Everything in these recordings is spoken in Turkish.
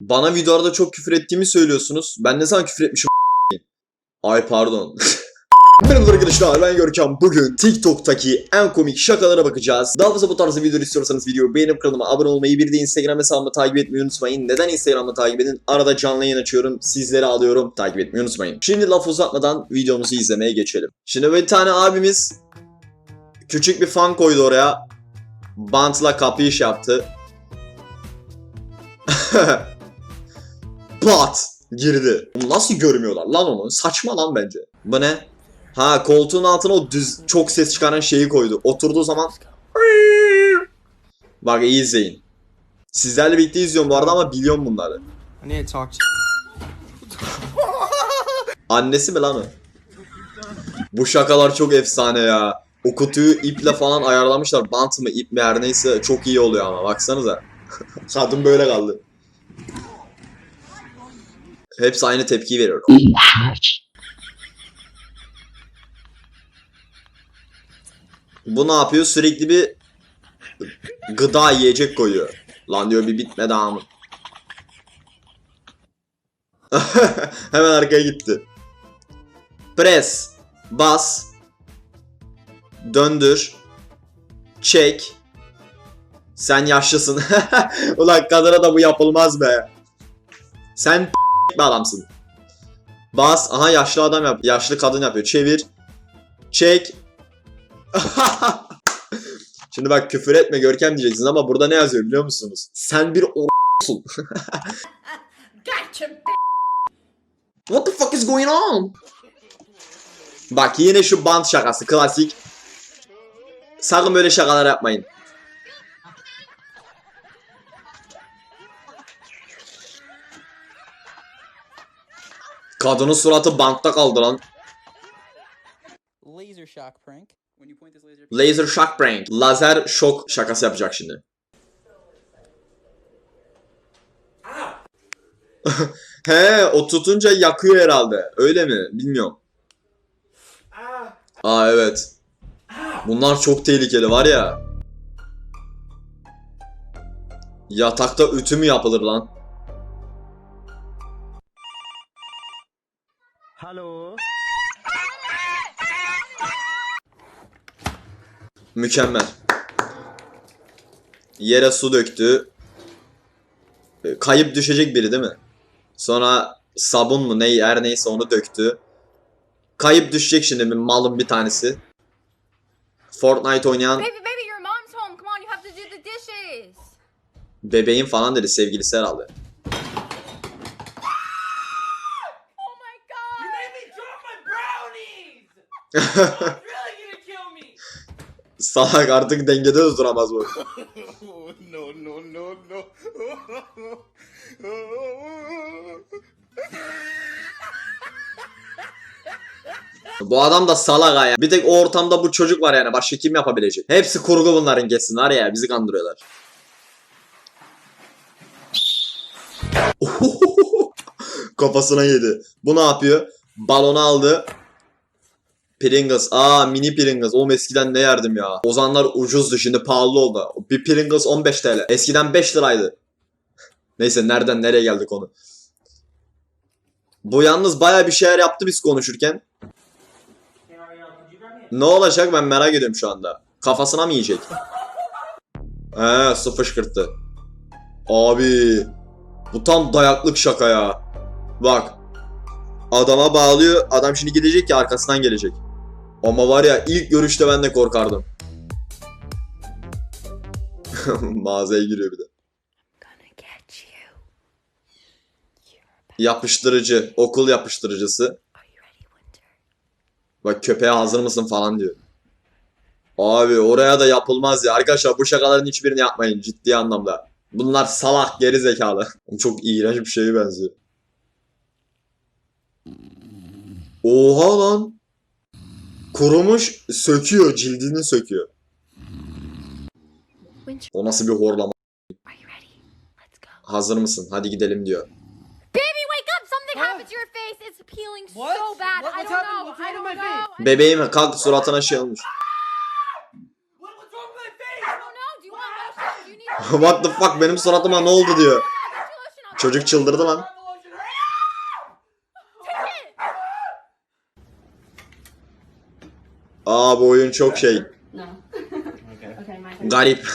Bana videolarda çok küfür ettiğimi söylüyorsunuz. Ben ne zaman küfür etmişim Ay pardon. Merhaba arkadaşlar ben Görkem. Bugün TikTok'taki en komik şakalara bakacağız. Daha fazla bu tarzda video istiyorsanız videoyu beğenip kanalıma abone olmayı bir de Instagram hesabımı takip etmeyi unutmayın. Neden Instagram'da takip edin? Arada canlı yayın açıyorum. Sizleri alıyorum. Takip etmeyi unutmayın. Şimdi laf uzatmadan videomuzu izlemeye geçelim. Şimdi bir tane abimiz küçük bir fan koydu oraya. Bantla kapıyı iş yaptı. Pat! Girdi. Nasıl görmüyorlar lan onu? Saçma lan bence. Bu ne? Ha koltuğun altına o düz çok ses çıkaran şeyi koydu. Oturduğu zaman Bak iyi izleyin. Sizlerle birlikte izliyorum bu arada ama biliyorum bunları. I need to talk Annesi mi lan o? Bu şakalar çok efsane ya. O kutuyu iple falan ayarlamışlar. Bant mı ip mi her neyse çok iyi oluyor ama baksanıza. Kadın böyle kaldı. Hepsi aynı tepkiyi veriyor. Bu ne yapıyor? Sürekli bir gıda yiyecek koyuyor. Lan diyor bir bitme daha mı? Hemen arkaya gitti. Pres. Bas. Döndür. Çek. Sen yaşlısın. Ulan kadına da bu yapılmaz be. Sen bir adamsın. Bas. Aha yaşlı adam yap. Yaşlı kadın yapıyor. Çevir. Çek. Şimdi bak küfür etme Görkem diyeceksiniz ama burada ne yazıyor biliyor musunuz? Sen bir o***sun. What the fuck is going on? Bak yine şu bant şakası klasik. Sakın böyle şakalar yapmayın. Kadının suratı bantta kaldı lan. laser shock prank. When you point this laser Laser shock prank. Lazer şok şakası yapacak şimdi. He o tutunca yakıyor herhalde. Öyle mi? Bilmiyorum. Aa evet. Bunlar çok tehlikeli var ya. Yatakta ütü mü yapılır lan? Hello. Mükemmel. Yere su döktü. E, Kayıp düşecek biri değil mi? Sonra sabun mu ne her neyse onu döktü. Kayıp düşecek şimdi bir malın bir tanesi. Fortnite oynayan Baby, baby, your mom's home. Come on, you have to do the dishes. bebeğin falan dedi sevgilisi herhalde. Oh my god. You made me drop my brownies! It's really gonna kill me! Salak artık dengede de duramaz bu. no, no, no, no. Bu adam da salak ha ya. Bir tek o ortamda bu çocuk var yani. Başka kim yapabilecek? Hepsi kurgu bunların kesin var ya. Bizi kandırıyorlar. Kafasına yedi. Bu ne yapıyor? Balonu aldı. Pringles. Aa mini Pringles. Oğlum eskiden ne yerdim ya. O zamanlar ucuzdu şimdi pahalı oldu. Bir Pringles 15 TL. Eskiden 5 liraydı. Neyse nereden nereye geldik onu. Bu yalnız baya bir şeyler yaptı biz konuşurken. Ne olacak ben merak ediyorum şu anda. Kafasına mı yiyecek? He su fışkırttı. Abi. Bu tam dayaklık şaka ya. Bak. Adama bağlıyor. Adam şimdi gidecek ya arkasından gelecek. Ama var ya ilk görüşte ben de korkardım. Mağazaya giriyor bir de. Yapıştırıcı. Okul yapıştırıcısı. Bak köpeğe hazır mısın falan diyor. Abi oraya da yapılmaz ya. Arkadaşlar bu şakaların hiçbirini yapmayın ciddi anlamda. Bunlar salak geri zekalı. Çok iğrenç bir şeye benziyor. Oha lan. Kurumuş söküyor cildini söküyor. O nasıl bir horlama. Hazır mısın? Hadi gidelim diyor. Baby, wake up! Something Huh? happened to your face. It's peeling What? so bad. What- I what's don't happened? know. What's I wrong don't with my know. I Bebeğim kalk suratına şey olmuş. What, the fuck benim suratıma ne oldu diyor. Çocuk çıldırdı lan. Aa bu oyun çok şey. No. okay, my Garip.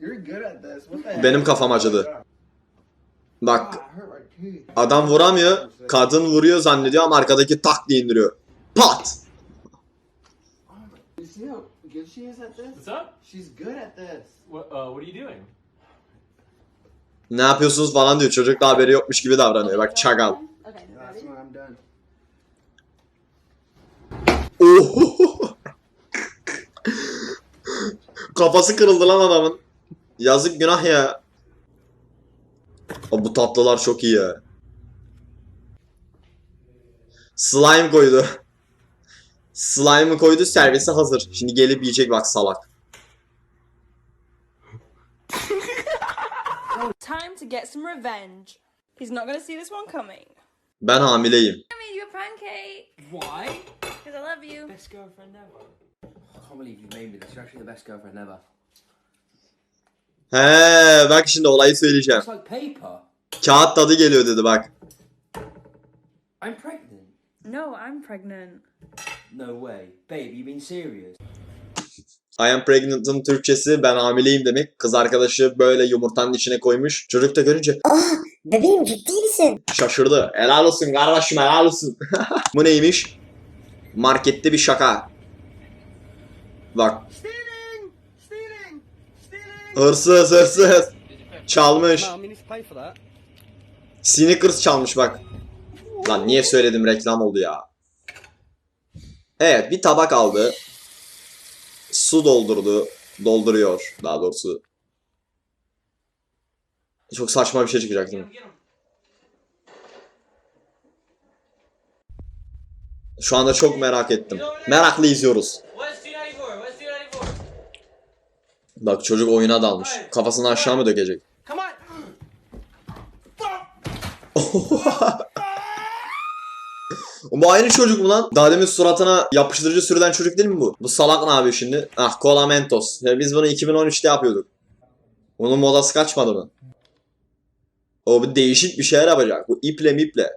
You're good at this. What the heck? Benim kafam acıdı. Bak Ah, teeth. adam vuramıyor. Kadın vuruyor zannediyor ama arkadaki tak diye indiriyor. Pat. You see how good she is at this? What's up? She's good at this. What, uh, what are you doing? Ne yapıyorsunuz falan diyor. Çocuk da haberi yokmuş gibi davranıyor. Bak çakal. Okay, That's ready? when I'm done. Kafası kırıldı lan adamın. Yazık günah ya. O bu tatlılar çok iyi ya. Slime koydu. Slime'ı koydu servise hazır. Şimdi gelip yiyecek bak salak. Time to get some revenge. He's not to see this one coming. Ben hamileyim. I made you a pancake Why? Because I love you. Best girlfriend ever. I can't believe you've made me this. You're actually the best girlfriend ever. He bak şimdi olayı söyleyeceğim. It's like paper. Kağıt tadı geliyor dedi bak. I'm pregnant. No, I'm pregnant. No way. Babe, you being serious? I am pregnant'ın Türkçesi ben hamileyim demek. Kız arkadaşı böyle yumurtanın içine koymuş. Çocuk da görünce Bebeğim ciddi misin? şaşırdı. Helal olsun kardeşim helal olsun. Bu neymiş? Markette bir şaka. Bak hırsız hırsız. Çalmış. Snickers çalmış bak. Lan niye söyledim reklam oldu ya. Evet bir tabak aldı. Su doldurdu. Dolduruyor daha doğrusu. Çok saçma bir şey çıkacak değil mi? Get him. Şu anda çok merak ettim. Meraklı izliyoruz. West 294. West 294. Bak çocuk oyuna dalmış. Kafasını aşağı mı dökecek? Bu aynı çocuk mu lan? Daha demin suratına yapıştırıcı sürülen çocuk değil mi bu? Bu salak ne yapıyor şimdi? Ah Cola Mentos. Ya biz bunu 2013'te yapıyorduk. Onun modası kaçmadı mı? O bu değişik bir şeyler yapacak. Bu iple miple.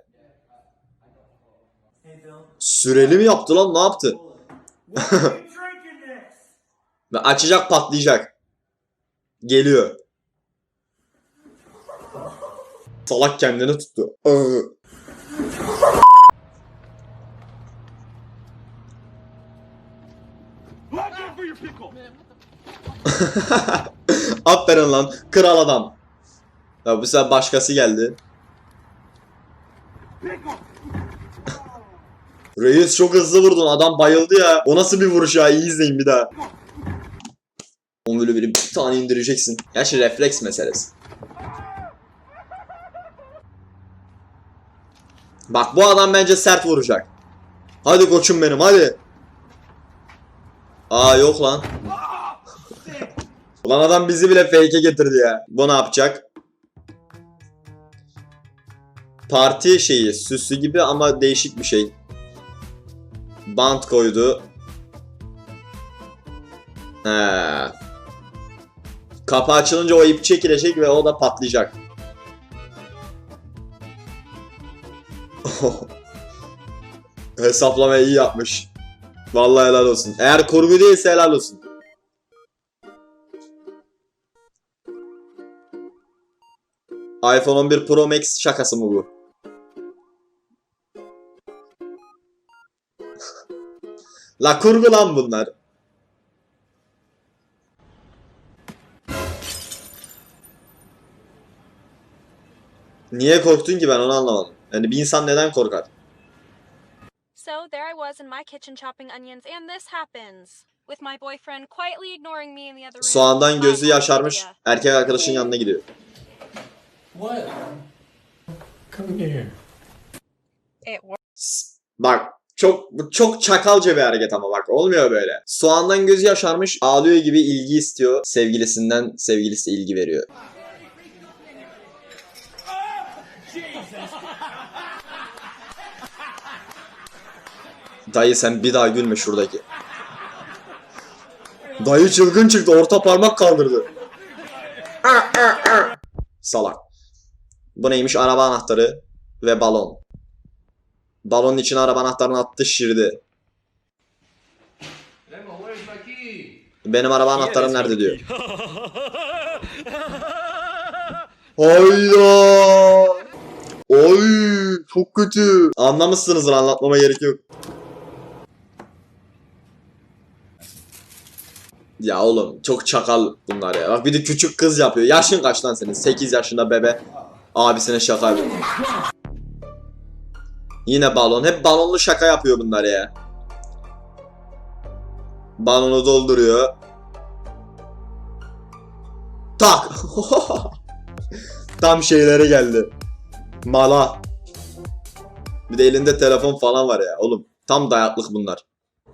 Süreli mi yaptı lan? Ne yaptı? Ve açacak patlayacak. Geliyor. Salak kendini tuttu. Aferin lan. Kral adam. Ya bu sefer başkası geldi. Reis çok hızlı vurdun. Adam bayıldı ya. O nasıl bir vuruş ya? İyi izleyin bir daha. Onu böyle bir, tane indireceksin. Gerçi refleks meselesi. Bak bu adam bence sert vuracak. Hadi koçum benim hadi. Aa yok lan. Ulan adam bizi bile fake'e getirdi ya. Bu ne yapacak? Parti şeyi, süslü gibi ama değişik bir şey. Bant koydu. He. Kapı açılınca o ip çekilecek ve o da patlayacak. Hesaplamayı iyi yapmış. Vallahi helal olsun. Eğer kurgu değilse helal olsun. iPhone 11 Pro Max şakası mı bu? La kurgu lan bunlar. Niye korktun ki ben onu anlamadım. Yani bir insan neden korkar? So there I was in my kitchen chopping onions, and this happens. With my boyfriend quietly ignoring me in the other room. Soğandan gözü yaşarmış. Erkek arkadaşın yanına gidiyor. What? Come here. It worked. Bak çok çok çakalca bir hareket ama bak olmuyor böyle. Soğandan gözü yaşarmış ağlıyor gibi ilgi istiyor. Sevgilisinden sevgilisi ilgi veriyor. Dayı sen bir daha gülme şuradaki. Dayı çılgın çıktı orta parmak kaldırdı. Salak. Bu neymiş? Araba anahtarı ve balon. Balonun içine araba anahtarını attı şişirdi. Benim araba anahtarım nerede diyor. Hayda. Oy çok kötü. Anlamışsınızdır anlatmama gerek yok. Ya oğlum çok çakal bunlar ya. Bak bir de küçük kız yapıyor. Yaşın kaç lan senin? 8 yaşında bebe. Abisine şaka yapıyor. Yine balon. Hep balonlu şaka yapıyor bunlar ya. Balonu dolduruyor. Tak. Tam şeylere geldi. Mala. Bir de elinde telefon falan var ya oğlum. Tam dayaklık bunlar.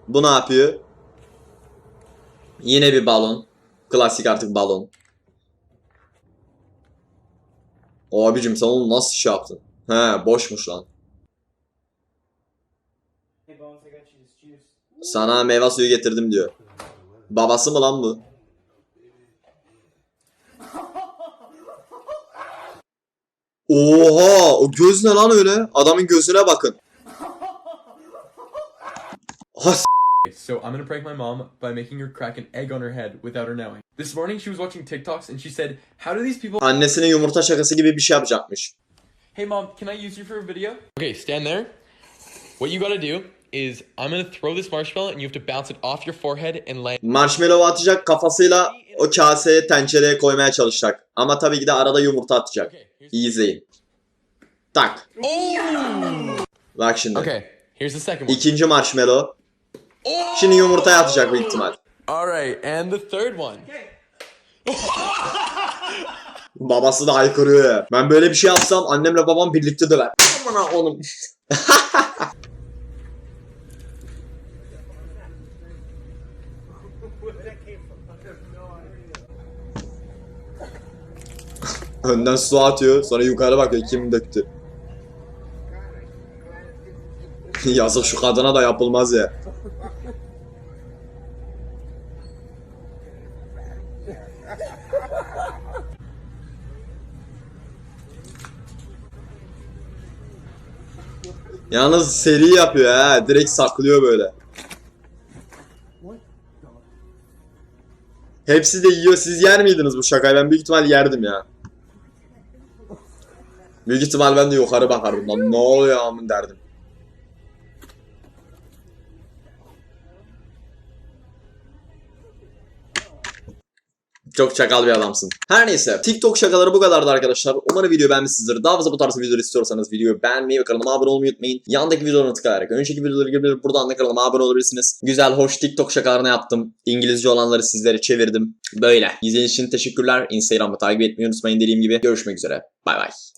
Bu ne yapıyor? Yine bir balon. Klasik artık balon. O abicim sen onu nasıl şey yaptın? He boşmuş lan. Sana meyve suyu getirdim diyor. Babası mı lan bu? Oha! O göz ne lan öyle? Adamın gözüne bakın. Ha So I'm gonna prank my mom by making her crack an egg on her head without her knowing. This morning she was watching TikToks and she said, "How do these people?" Annesinin yumurta şakası gibi bir şey yapacakmış. Hey mom, can I use you for a video? Okay, stand there. What you gotta do is I'm gonna throw this marshmallow and you have to bounce it off your forehead and land. Marshmallow atacak kafasıyla o kaseye tencereye koymaya çalışacak. Ama tabii ki de arada yumurta atacak. İyi izleyin. Tak. Bak şimdi. Okay. Here's the second one. İkinci marshmallow. Şimdi yumurtaya atacak büyük ihtimal. All right, and the third one. Babası da haykırıyor. Ben böyle bir şey yapsam annemle babam birlikte döver. Aman oğlum. Önden su atıyor sonra yukarı bakıyor kim döktü. Yazık şu kadına da yapılmaz ya. Yalnız seri yapıyor ha. Direkt saklıyor böyle. Hepsi de yiyor. Siz yer miydiniz bu şakayı? Ben büyük ihtimal yerdim ya. Büyük ihtimal ben de yukarı bakardım. Ne oluyor amın derdim. Çok çakal bir adamsın. Her neyse TikTok şakaları bu kadardı arkadaşlar. Umarım video beğenmişsinizdir. Daha fazla bu tarz videolar istiyorsanız videoyu beğenmeyi ve kanalıma abone olmayı unutmayın. Yandaki videolarına tıklayarak önceki videoları görebilir. Buradan da kanalıma abone olabilirsiniz. Güzel, hoş TikTok şakalarını yaptım. İngilizce olanları sizlere çevirdim. Böyle. İzlediğiniz için teşekkürler. Instagram'ı takip etmeyi unutmayın dediğim gibi. Görüşmek üzere. Bay bay.